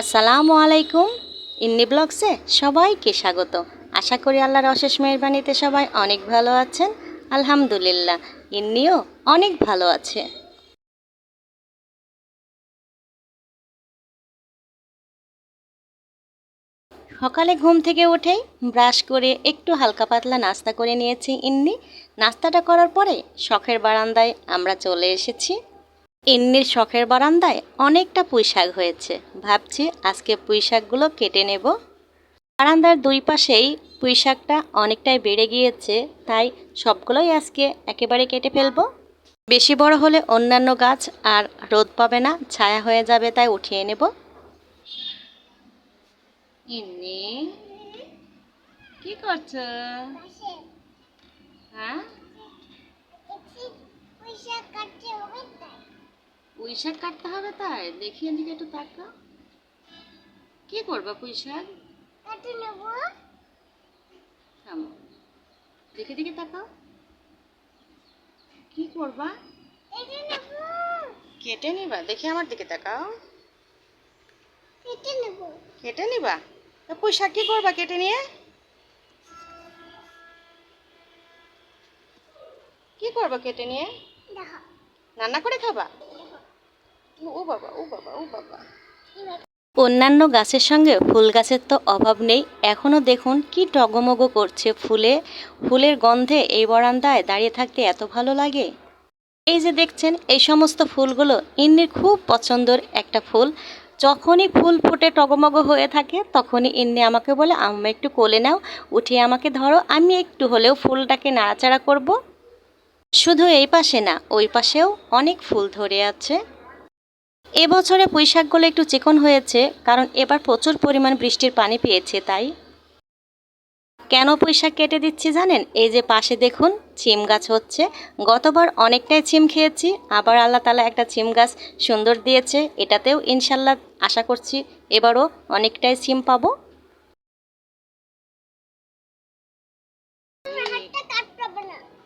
আসসালামু আলাইকুম। ইন্নি ব্লগসে সবাইকে স্বাগত। আশা করি আল্লাহর অশেষ মেহরবানিতে সবাই অনেক ভালো আছেন। আলহামদুলিল্লাহ, ইন্নিও অনেক ভালো আছে। সকালে ঘুম থেকে উঠেই ব্রাশ করে একটু হালকা পাতলা নাস্তা করে নিয়েছি ইন্নি। নাস্তাটা করার পরে শখের বারান্দায় আমরা চলে এসেছি। ইন্নির শখের বারান্দায় অনেকটা পুঁইশাক হয়েছে। ভাবছি আজকে পুঁই শাকগুলো কেটে নেব। বারান্দার দুই পাশেই পুঁইশাকটা অনেকটাই বেড়ে গিয়েছে তাই সবগুলোই আজকে একেবারে কেটে ফেলব। বেশি বড় হলে অন্যান্য গাছ আর রোদ পাবে না ছায়া হয়ে যাবে তাই উঠিয়ে নেব। ইন্নি কি করছ? হ্যাঁ? পুঁই শাক কাটতে হবে তাই? দেখি এদিকে একটু তাকা। কি করবা পুঁই শাক থামো। দেখে দেখে তাকাও। কি করবা? কেটে নিবা। দেখি আমার দিকে তাকাও। কেটে নিবা। তা পুঁই শাক কি করবা কেটে নিয়ে? কি করবা কেটে নিয়ে? রান্না করে খাবা? ও বাবা ও বাবা ও বাবা। অন্যান্য গাছের সঙ্গে ফুল গাছের তো অভাব নেই। এখনও দেখুন কি টগমগ করছে ফুলে। ফুলের গন্ধে এই বারান্দায় দাঁড়িয়ে থাকতে এত ভালো লাগে। এই যে দেখছেন, এই সমস্ত ফুলগুলো ইন্নির খুব পছন্দের একটা ফুল। যখনই ফুল ফুটে টগমগ হয়ে থাকে, তখনই ইন্নি আমাকে বলে, আম্মা, একটু কোলে নাও, উঠিয়ে আমাকে ধরো, আমি একটু হলেও ফুলটাকে নাড়াচাড়া করব। শুধু এই পাশে না, ওই পাশেও অনেক ফুল ধরে আছে। এবছরে পুঁই শাকগুলো একটু চিকন হয়েছে, কারণ এবার প্রচুর পরিমাণ বৃষ্টির পানি পেয়েছে, তাই? কেন পুঁই শাক কেটে দিচ্ছি জানেন? এই যে পাশে দেখুন, ছিম গাছ হচ্ছে। গতবার অনেকটাই ছিম খেয়েছি, আবার আল্লাহ তালা একটা ছিম গাছ সুন্দর দিয়েছে, এটাতেও ইনশাল্লাহ আশা করছি এবারও অনেকটাই ছিম পাবো।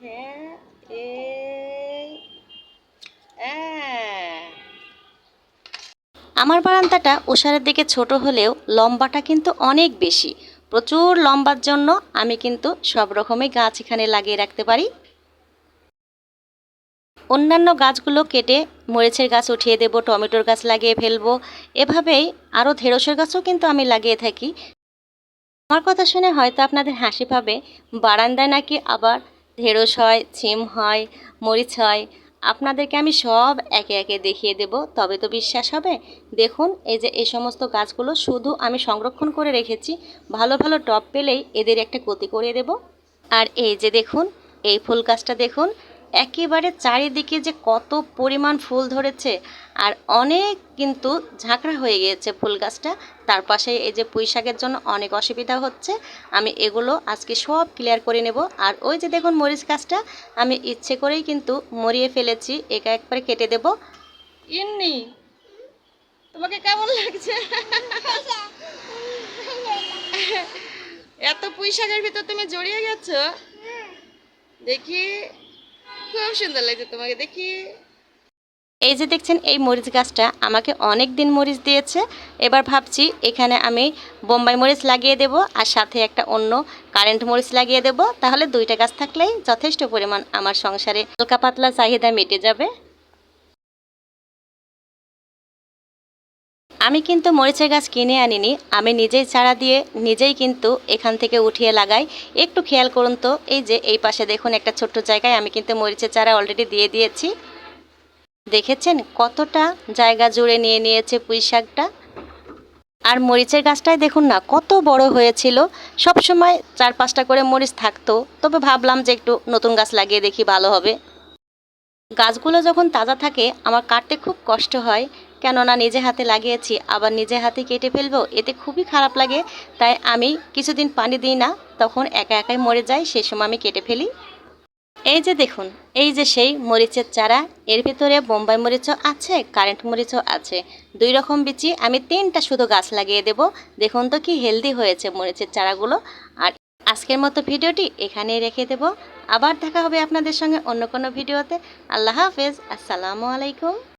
হ্যাঁ এই হ্যাঁ আমার বারান্দাটা ওষারের দিকে ছোট হলেও লম্বাটা কিন্তু অনেক বেশি। প্রচুর লম্বার জন্য আমি কিন্তু সব রকমের গাছ এখানে লাগিয়ে রাখতে পারি। অন্যান্য গাছগুলো কেটে মরিচের গাছ উঠিয়ে দেব, টমেটোর গাছ লাগিয়ে ফেলব। এভাবেই আরও ঢেঁড়সের গাছও কিন্তু আমি লাগিয়ে থাকি। আমার কথা শুনে হয়তো আপনাদের হাসি পাবে, বারান্দায় নাকি আবার ঢেঁড়স হয়, ছিম হয়, মরিচ হয়। আপনাদেরকে আমি সব একে একে দেখিয়ে দেব, তবে তো বিশ্বাস হবে? দেখুন, এই যে এই সমস্ত গাছগুলো শুধু আমি সংরক্ষণ করে রেখেছি, ভালো ভালো টপ পেলেই এদের একটা ক্ষতি করিয়ে দেব। আর এই যে দেখুন, এই ফুল গাছটা দেখুন একেবারে চারিদিকে যে কত পরিমাণ ফুল ধরেছে আর অনেক কিন্তু ঝাঁকড়া হয়ে গিয়েছে ফুল গাছটা। তার পাশে এই যে পুঁই শাকের জন্য অনেক অসুবিধা হচ্ছে। আমি এগুলো আজকে সব ক্লিয়ার করে নেব। আর ওই যে দেখুন মরিচ গাছটা, আমি ইচ্ছে করেই কিন্তু মরিয়ে ফেলেছি। একা একবারে কেটে দেব। ইন্নি তোমাকে কেমন লাগছে? এত পুঁই শাকের ভিতর তুমি জড়িয়ে গেছো? দেখি। খুব সুন্দর লাগছে তোমাকে দেখি। এই যে দেখছেন, এই মরিচ গাছটা আমাকে অনেক দিন মরিচ দিয়েছে। এবার ভাবছি এখানে আমি বোম্বাই মরিচ লাগিয়ে দেব আর সাথে একটা অন্য কারেন্ট মরিচ লাগিয়ে দেব। তাহলে দুইটা গাছ থাকলেই যথেষ্ট পরিমাণ আমার সংসারে হালকা পাতলা চাহিদা মেটে যাবে। আমি কিন্তু মরিচের গাছ কিনে আনিনি। আমি নিজেই চারা দিয়ে নিজেই কিন্তু এখান থেকে উঠিয়ে লাগাই। একটু খেয়াল করুন তো, এই যে এই পাশে দেখুন একটা ছোট্ট জায়গায় আমি কিন্তু মরিচের চারা অলরেডি দিয়ে দিয়েছি। দেখেছেন কতটা জায়গা জুড়ে নিয়ে নিয়েছে পুঁই শাকটা? আর মরিচের গাছটাই দেখুন না, কত বড় হয়েছিল। সব সময় চার পাঁচটা করে মরিচ থাকতো, তবে ভাবলাম যে একটু নতুন গাছ লাগিয়ে দেখি ভালো হবে। গাছগুলো যখন তাজা থাকে, আমার কাটতে খুব কষ্ট হয়। কেননা নিজে হাতে লাগিয়েছি, আবার নিজে হাতে কেটে ফেলব, এতে খুবই খারাপ লাগে। তাই আমি কিছুদিন পানি দিই না, তখন একা একাই মরে যায় সেই সময় আমি কেটে ফেলি। এই যে দেখুন, এই যে সেই মরিচের চারা, এর ভিতরে বোম্বাই মরিচও আছে, কারেন্ট মরিচও আছে। দুই রকম বিচি, আমি তিনটা শুধু গাছ লাগিয়ে দেব। দেখুন তো কি হেলদি হয়েছে মরিচের চারাগুলো। আর আজকের মতো ভিডিওটি এখানেই রেখে দেব। আবার দেখা হবে আপনাদের সঙ্গে অন্য কোনো ভিডিওতে। আল্লাহ হাফেজ, আসসালামু আলাইকুম।